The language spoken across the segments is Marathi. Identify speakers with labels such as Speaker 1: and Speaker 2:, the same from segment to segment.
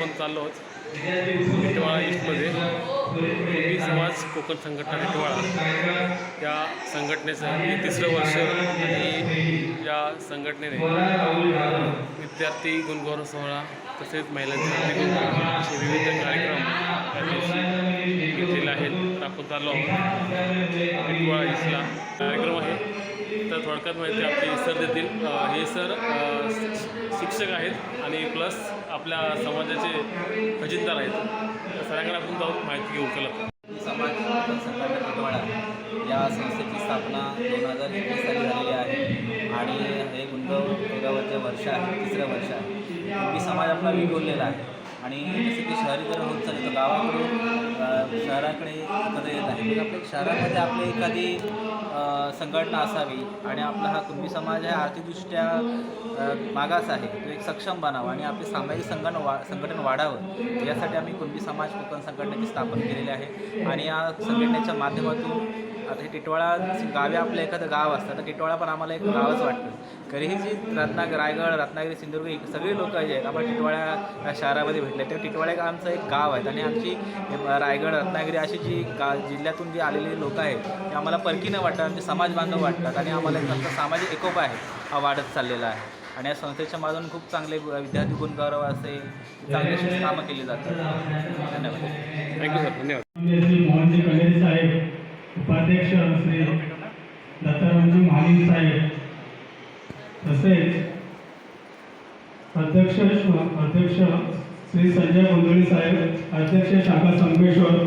Speaker 1: आलो आहोत टिटवाळा ईस्टमध्ये कुणबी समाज कोकण संघटना टिटवाळा या संघटनेचं हे तिसरं वर्ष आणि या संघटनेने विद्यार्थी गुणगौरव सोहळा तसेच महिलांचे असे विविध कार्यक्रम या दिवशी घेतलेले आहेत. तर आपण चाललो आहोत टिटवाळा ईस्टला कार्यक्रम आहे. तर थोडक्यात माहिती आपले सर देतील. हे सर शिक्षक आहेत आणि प्लस आपल्या समाजाचे खजिनदार आहेत. तर सरांकडे आपण जाऊन माहिती घेऊ चला
Speaker 2: समाज संघटना टिटवाळा या संस्थेची स्थापना दोन हजार एकवीस साली झालेली आहे. आणि हे गुंतव गावाचे वर्ष आहे तिसरं वर्ष आहे. की समाज आपला विखुरलेला आहे. आणि जसं की शहरीकरण होत चाललं तर गावाकडून शहराकडे एकत्र येत आहे. मग आपल्या शहरामध्ये आपली एखादी संघटना असावी आणि आपला हा कुणबी समाज आहे आर्थिकदृष्ट्या मागास आहे तो एक सक्षम बनावा आणि आपले सामाजिक संघटन वा संघटन वाढावं. यासाठी आम्ही कुणबी समाज कोकण संघटनेची स्थापन केलेली आहे. आणि या संघटनेच्या माध्यमातून आता हे टिटवाळा गावे आपलं एखादं गाव असतं तर टिटवाळा पण आम्हाला एक गावच वाटतं. तरीही जी रत्नागिरी रायगड रत्नागिरी सिंधुदुर्ग ही सगळी लोक जे आहेत आपण टिटवाळा या शहरामध्ये भेटले. तर टिटवाळा आमचं एक गाव आहे. आणि आमची रायगड रत्नागिरी अशी जी गा जिल्ह्यातून जी आलेली लोक आहेत ते आम्हाला परकीनं वाटतात आमचे समाज बांधव वाटतात. आणि आम्हाला एक आमचा सामाजिक एकोपा आहे हा वाढत चाललेला आहे. आणि या संस्थेच्या माधून खूप चांगले विद्यार्थी गुणगौरव असे चांगले कामं केली जातात. धन्यवाद.
Speaker 1: थँक्यू सर धन्यवाद.
Speaker 3: श्री मोहनजी कलेरी साहेब उपाध्यक्ष श्री दत्तारामजी महालिंग साहेब तसेच अध्यक्ष अध्यक्ष श्री संजय गोंधळी साहेब अध्यक्ष शाखा संगमेश्वर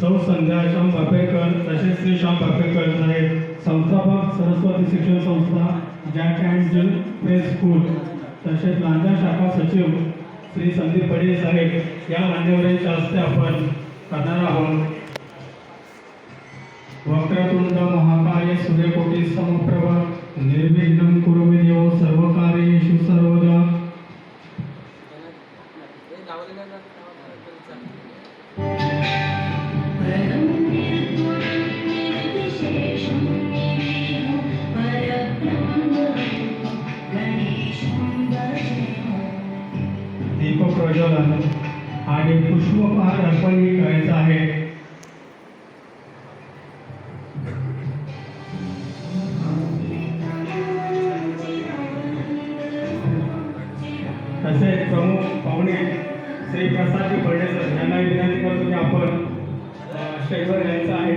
Speaker 3: सौ संध्या श्याम बापेकर तसेच श्री श्याम बापेकर साहेब संस्थापक सरस्वती शिक्षण संस्था Jack and Jill play school तसेच लांजा शाखा सचिव श्री संदीप पडे साहेब या मान्यवरांच्या हस्ते आपण करणार आहोत. वक्रतुंड महाकाय सूर्यकोटी समप्रभ निर्विघ्न कुरु देव सर्व कार्येषु सर्व प्रज्वलन आणि पुष्पहार अर्पणही करायचं आहे. तसेच प्रमुख पाहुणे श्री प्रसादजी फडणेसर यांना विनंती करतो की आपण अ, स्टेजवर यायचं आहे.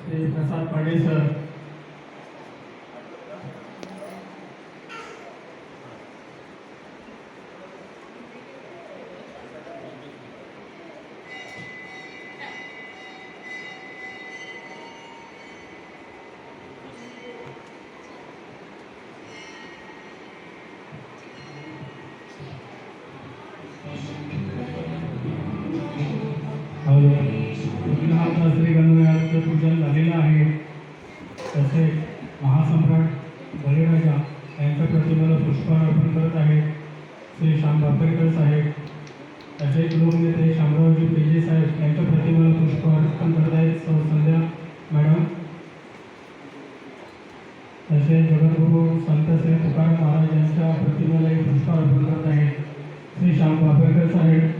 Speaker 3: श्री प्रसाद फडणेसर तसे महासम्राट बळीराजा यांच्या प्रतिमेला पुष्पहार अर्पण करत आहेत. श्री श्याम बापेकर साहेब तसेच लोकनेते शामरावजी पेजे साहेब यांच्या प्रतिमेला पुष्पहार अर्पण करत आहेत. सौ संध्या मॅडम तसेच जगद्गुरू संत श्री तुकाराम महाराज यांच्या प्रतिमेलाही पुष्पहार अर्पण करत आहेत. श्री श्याम बापेकर साहेब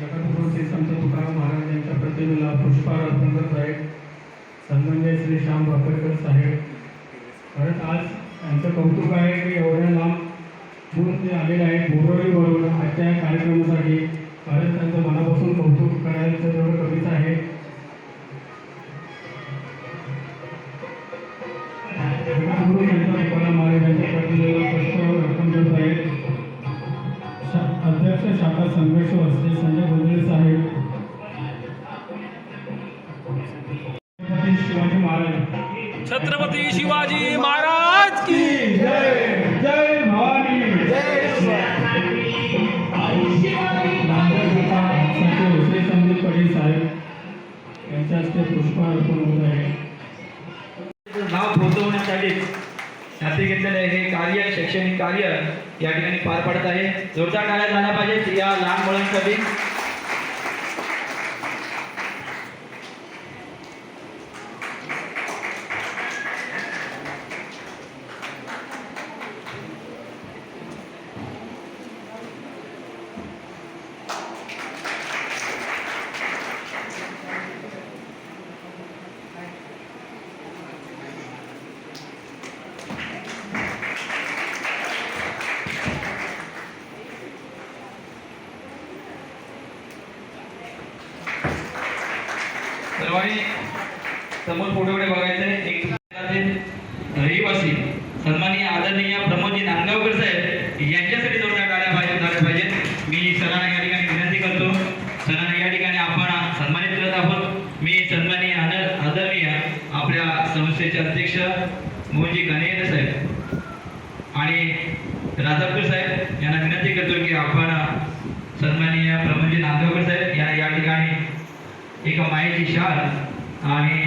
Speaker 3: जगद्गुरू श्री संत तुकाराम महाराज यांच्या पुष्पा रत्नकर साहेब करत सन्मान्य श्री श्याम बापरकर साहेब. परत आज यांचं कौतुक आहे की एवढ्या लांबून ते आलेले आहेत बोरवलीवरून आजच्या या कार्यक्रमासाठी. परत त्यांचं मनापासून कौतुक करायचं तेवढं कमीच आहे छत्रपती शिवाजी महाराज
Speaker 1: की
Speaker 3: जय जय भवानी जय संदीप साहेब यांच्या हस्ते पुष्पहार अर्पण होत आहे
Speaker 4: नाव पोहोचवण्यासाठी हाती घेतलेलं हे कार्य शैक्षणिक कार्य या ठिकाणी पार पडत आहे. जोरदार कार्य झाला पाहिजे या लहान मुलांसाठी सर्वांनी समोर फोटोकडे बघायचंय एक रहिवासी सन्माननीय आदरणीय प्रमोदजी नांदगावकर साहेब यांच्यासाठी जोरदार टाळ्या पाहिजे झाल्या पाहिजेत. मी सरांना या ठिकाणी विनंती करतो. सरांना या ठिकाणी आपण सन्मानित करत आहोत. मी सन्माननीय आदर आदरणीय आपल्या संस्थेचे अध्यक्ष मोहनजी गणेश साहेब आणि राजापूर साहेब यांना विनंती करतो की आपण सन्माननीय प्रमोदजी नांदगावकर साहेब यांना या ठिकाणी एका मायेची शाल आणि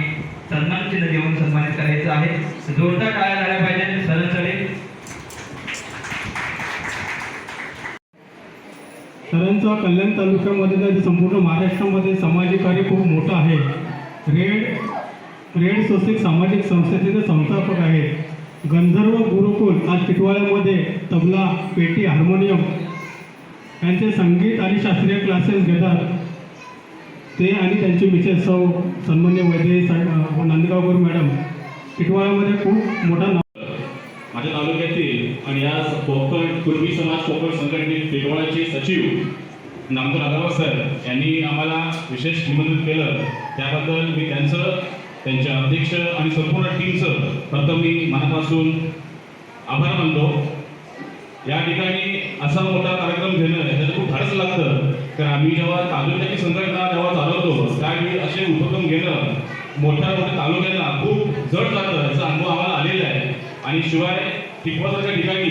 Speaker 4: सन्मान चिन्ह देऊन सन्मानित करायचं आहे. जोरदार टाळ्या झाल्या पाहिजे सरांसाठी
Speaker 3: सरांचा कल्याण तालुक्यामध्ये तर संपूर्ण महाराष्ट्रामध्ये सामाजिक कार्य खूप मोठं आहे. रेड रेड स्वस्तिक सामाजिक संस्थेचे ते संस्थापक आहेत. गंधर्व गुरुकुल आज टिटवाळ्यामध्ये तबला पेटी हार्मोनियम यांचे संगीत आणि शास्त्रीय क्लासेस घेतात. ते आणि त्यांचे मिसेस सौ सन्मान्य वैद्य नांदगावकर मॅडम टिटवाळामध्ये खूप मोठा नाव
Speaker 5: माझ्या तालुक्यातील आणि या कोकण पूर्वी समाज कोकण संघटनेत टिटवाळाचे सचिव नामदार अगरवाल सर यांनी आम्हाला विशेष निमंत्रित केलं. त्याबद्दल मी त्यांचं त्यांचे अध्यक्ष आणि संपूर्ण टीमचं प्रथम मी मनापासून आभार मानतो. या ठिकाणी असा मोठा कार्यक्रम घेणं ह्याच्यात खूप धाडस लागतं. तर आम्ही जेव्हा तालुक्याची संघटना जेव्हा चालवतो त्यावेळी असे उपक्रम घेणं मोठ्या मोठ्या तालुक्यांना खूप जड जातं याचा अनुभव आम्हाला आलेला आहे. आणि शिवाय टिकवासाच्या ठिकाणी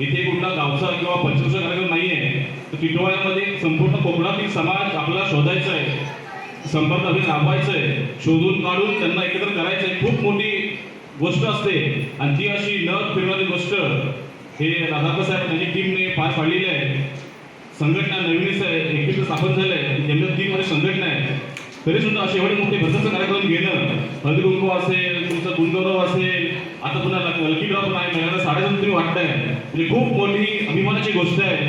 Speaker 5: इथे कुठला गावचा किंवा पंचवर्ष कार्यक्रम नाही आहे तर टिटवाळ्यामध्ये संपूर्ण कोकणातील समाज आपल्याला शोधायचा आहे संपर्क आम्ही राबवायचं आहे शोधून काढून त्यांना एकत्र करायचं आहे खूप मोठी गोष्ट असते. आणि ती अशी न फिरणारी गोष्ट हे राधाकर त्यांची टीमने पार पाडलेली आहे. संघटना नवीनच आहे एकवीस स्थापन झालं आहे त्यांच्या तीन वर्ष संघटना आहे. तरी सुद्धा असे एवढे मोठे भरताचं कार्यक्रम घेणं हळदी असेल तुमचं गुणगौरव असेल आता पुन्हा लकी ड्रॉप नाही मिळाला साडेसात तुम्ही वाटताय. म्हणजे खूप मोठी अभिमानाची गोष्ट आहे.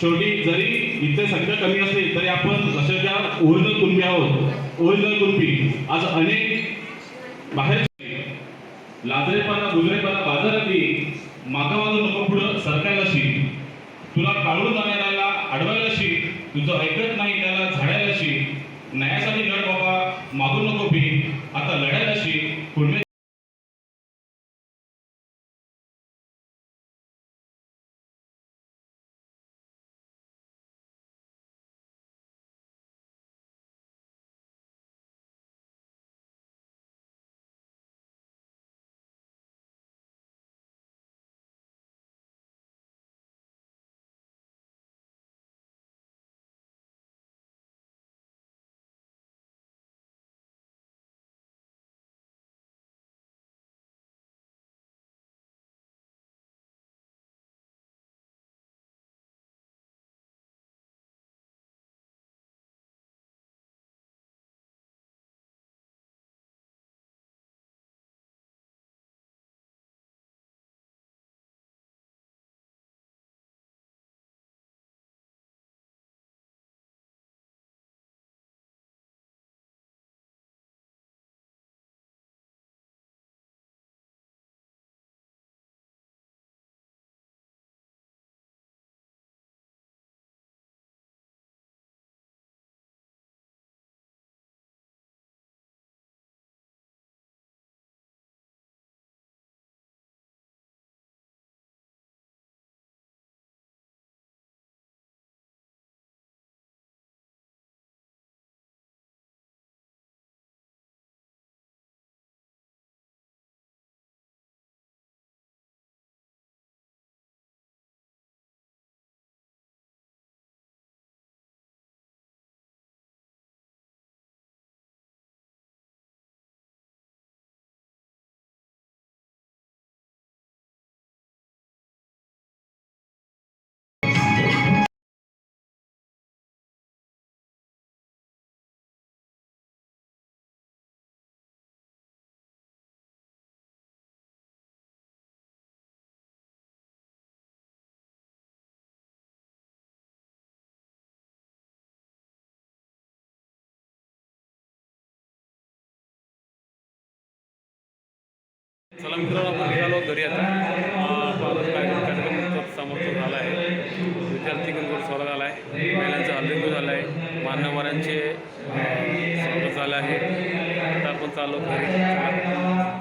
Speaker 5: शेवटी जरी इथे संख्या कमी असली तरी आपण लक्षात ओरिजिनल कुणबी आहोत. ओरिजिनल कुणबी. आज अनेक बाहेर लाजरेपणा गुजरेपणा बाजारातली मागा नको पुढं सरकायला शिक. तुला काढून जाणाऱ्याला अडवायला शिक. तुझं ऐकत नाही त्याला झाडायला शिक. न्यायासाठी लढ बाबा मागून नको भी आता लढायला शिक. कुणबे
Speaker 1: चला मित्रांनो आपण निघालो घरी आता. अं, कार्यक्रम कार्यक्रम झाला आहे. विद्यार्थी गणगोर सोहळा झाला आहे महिलांचा हल्लेखोर झाला आहे मान्यवरांचे स्वागत झालं आहे. आता आपण चालू घरी.